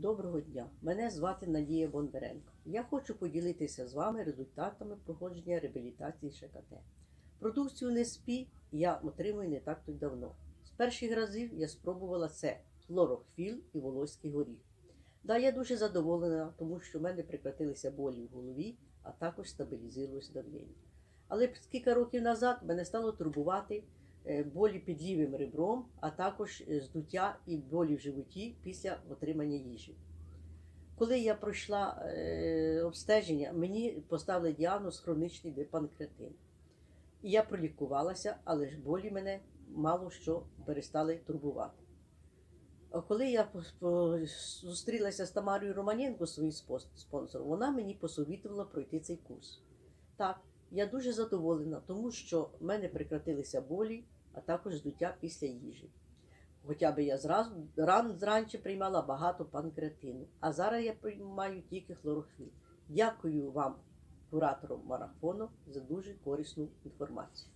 Доброго дня! Мене звати Надія Бондаренко. Я хочу поділитися з вами результатами проходження реабілітації ШКТ. Продукцію НСПІ я отримую не так то давно. З перших разів я спробувала це хлорохвіл і волоський горіх. Да, я дуже задоволена, тому що в мене прекратилися болі в голові, а також стабілізувалось давлення. Але кілька років назад мене стало турбувати болі під лівим ребром, а також е, здуття і болі в животі після отримання їжі. Коли я пройшла е, обстеження, мені поставили діагноз хронічний депанкреатин. І я пролікувалася, але ж болі мене мало що перестали турбувати. А коли я зустрілася з Тамарою Романенко, своїм спонсором, вона мені посовітувала пройти цей курс. Так, я дуже задоволена, тому що в мене прекратилися болі, а також здуття після їжі. Хоча б я зразу ран зранчі приймала багато панкреатину, а зараз я приймаю тільки хлорохвіл. Дякую вам, куратору марафону, за дуже корисну інформацію.